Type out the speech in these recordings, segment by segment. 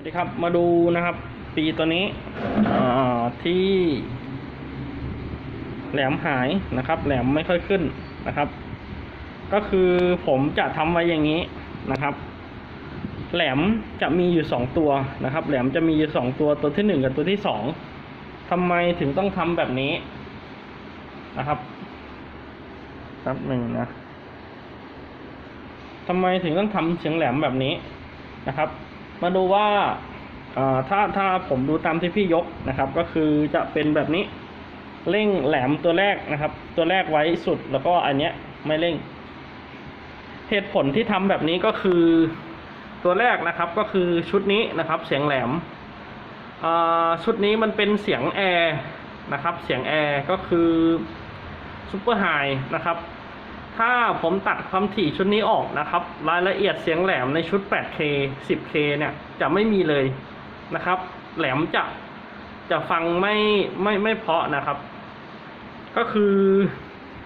สวัสดีครับมาดูนะครับ ปีตัวนี้ที่แหลมหายนะครับ แหลมไม่ค่อยขึ้นนะครับ ก็คือผมจะทำไว้อย่างนี้นะครับ แหลมจะมีอยู่สองตัวนะครับ แหลมจะมีอยู่สองตัวตัวที่หนึ่งกับตัวที่สองทำไมถึงต้องทำแบบนี้นะครับแป๊บหนึ่งนะทำไมถึงต้องทำเสียงแหลมแบบนี้นะครับ มาดูว่าถ้าถ้าผมดูตามที่พี่ยกนะครับ ก็คือจะเป็นแบบนี้เร่งแหลมตัวแรกนะครับ ตัวแรกไว้สุดแล้วก็อันเนี้ยไม่เร่ง เหตุผลที่ทำแบบนี้ก็คือตัวแรกนะครับก็คือชุดนี้นะครับ เสียงแหลมอ่าชุดนี้มันเป็นเสียงแอร์นะครับ เสียงแอร์ก็คือซูเปอร์ไฮนะครับ ถ้าผมตัดความถี่ชุดนี้ออกนะครับ รายละเอียดเสียงแหลมในชุด 8K 10K เนี่ยจะไม่มีเลยนะครับ แหลมจะจะฟังไม่ไม่ไม่เพาะนะครับ ก็คือ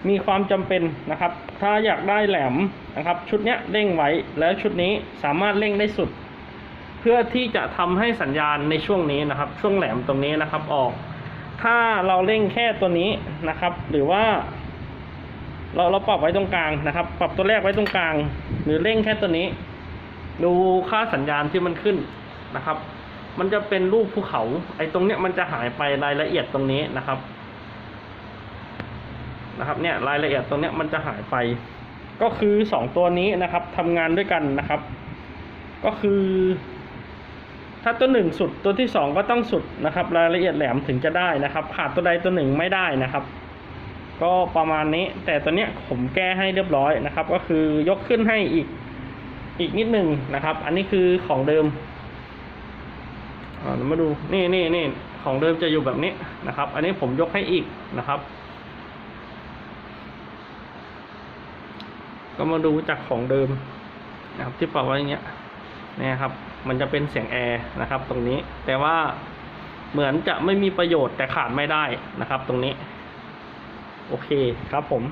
มีความจำเป็นนะครับ ถ้าอยากได้แหลมนะครับ ชุดเนี้ยเร่งไว้แล้วชุดนี้สามารถเร่งได้สุด เพื่อที่จะทำให้สัญญาณในช่วงนี้นะครับ ช่วงแหลมตรงนี้นะครับออก ถ้าเราเร่งแค่ตัวนี้นะครับ หรือว่า เราเราปรับไว้ตรงกลางนะครับ ปรับตัวแรกไว้ตรงกลาง หรือเร่งแค่ตัวนี้ ดูค่าสัญญาณที่มันขึ้นนะครับ มันจะเป็นรูปภูเขา ไอ้ตรงเนี้ยมันจะหายไปรายละเอียดตรงนี้นะครับ นะครับ เนี่ยรายละเอียดตรงเนี้ยมันจะหายไป ก็คือสองตัวนี้นะครับทำงานด้วยกันนะครับ ก็คือ ถ้าตัวหนึ่งสุดตัวที่สองก็ต้องสุดนะครับ รายละเอียดแหลมถึงจะได้นะครับ ขาดตัวใดตัวหนึ่งไม่ได้นะครับ ก็ประมาณนี้ แต่ตัวเนี้ยผมแก้ให้เรียบร้อยนะครับ ก็คือยกขึ้นให้อีกอีกนิดหนึ่งนะครับ อันนี้คือของเดิมอ่าเรามาดูนี่นี่นี่ของเดิมจะอยู่แบบนี้นะครับ อันนี้ผมยกให้อีกนะครับ ก็มาดูจากของเดิมนะครับที่ปรับไว้อย่างเงี้ยนี่ครับ มันจะเป็นเสียงแอร์นะครับ ตรงนี้แต่ว่าเหมือนจะไม่มีประโยชน์แต่ขาดไม่ได้นะครับ ตรงนี้ โอเคครับผม